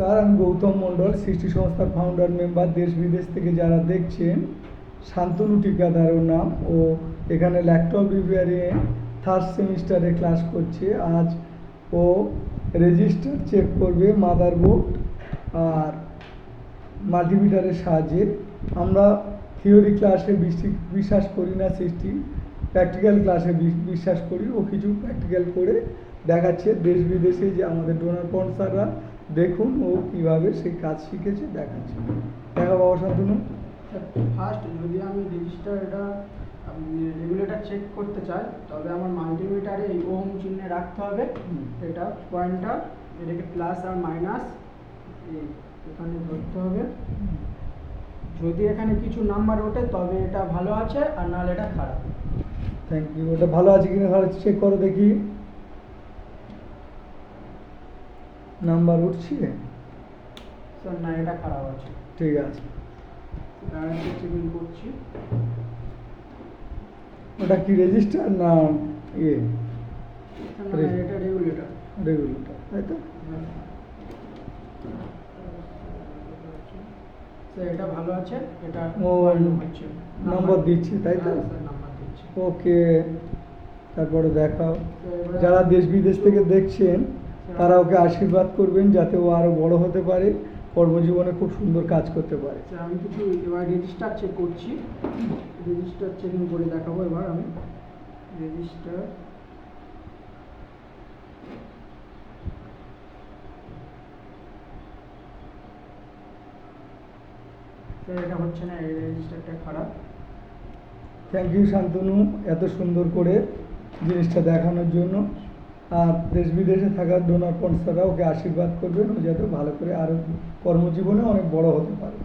নমস্কার, আমি গৌতম মণ্ডল, সৃষ্টি সংস্থার ফাউন্ডার মেম্বার দেশ বিদেশ থেকে যারা দেখছেন, শান্তনু ঠিকাদার ওর নাম ও এখানে ল্যাপটপ রিপেয়ারিংয়ে থার্ড সেমিস্টারে ক্লাস করছে। আজ ও রেজিস্টার চেক করবে মাদারবোর্ড আর মাল্টিমিটারের সাহায্যে। আমরা থিওরি ক্লাসে বেশি বিশ্বাস করি না সৃষ্টি প্র্যাকটিক্যাল ক্লাসে বিশ্বাস করি। ও কিছু প্র্যাকটিক্যাল করে দেখাচ্ছে দেশ বিদেশে যে আমাদের ডোনার স্পন্সাররা দেখুন ও কীভাবে সেই কাজ শিখেছে দেখাচ্ছে। দেখা বাবা শান্তনু। ফার্স্ট যদি আমি রেজিস্টার এটা রেগুলেটর চেক করতে চাই তবে আমার মাল্টিমিটারে এই ওম চিহ্নে রাখতে হবে। এটা পয়েন্টটা এটাকে প্লাস আর মাইনাস এখানে ধরতে হবে। যদি এখানে কিছু নাম্বার ওঠে তবে এটা ভালো আছে আর নাহলে এটা খারাপ। থ্যাংক ইউ ওটা ভালো আছে কিনা ভালো চেক করো দেখি। নাম্বার উঠছে? স্যার না এটা খারাপ আছে। ঠিক আছে। ডাইরেক্ট চেকিং করছি। ওটা কি রেজিস্টার না ইয়ে? স্যার, না, Reg- এটা রেগুলেটর রেগুলেটর তাই তো? স্যার এটা ভালো আছে এটা ও, problem হচ্ছে। নম্বর দিচ্ছে, তাই তো? হ্যাঁ, স্যার নাম্বার দিচ্ছে। ওকে তারপরে দেখাও। তো এবারে- যারা দেশ বিদেশ থেকে দেখছেন তারা ওকে আশীর্বাদ করবেন যাতে ও আরও বড় হতে পারে কর্মজীবনে খুব সুন্দর কাজ করতে পারে। আচ্ছা, আমি কিছু এবার রেজিস্টার চেক করছি। রেজিস্টার চেকিং করে দেখাবো এবার আমি। রেজিস্টার এটা হচ্ছে না এই রেজিস্টারটা খারাপ। থ্যাংক ইউ শান্তনু এত সুন্দর করে জিনিসটা দেখানোর জন্য। আর দেশ বিদেশে থাকা ডোনার স্পন্সররা ওকে আশীর্বাদ করবেন, ও যাতে ভালো করে আরও কর্মজীবনে অনেক বড় হতে পারে।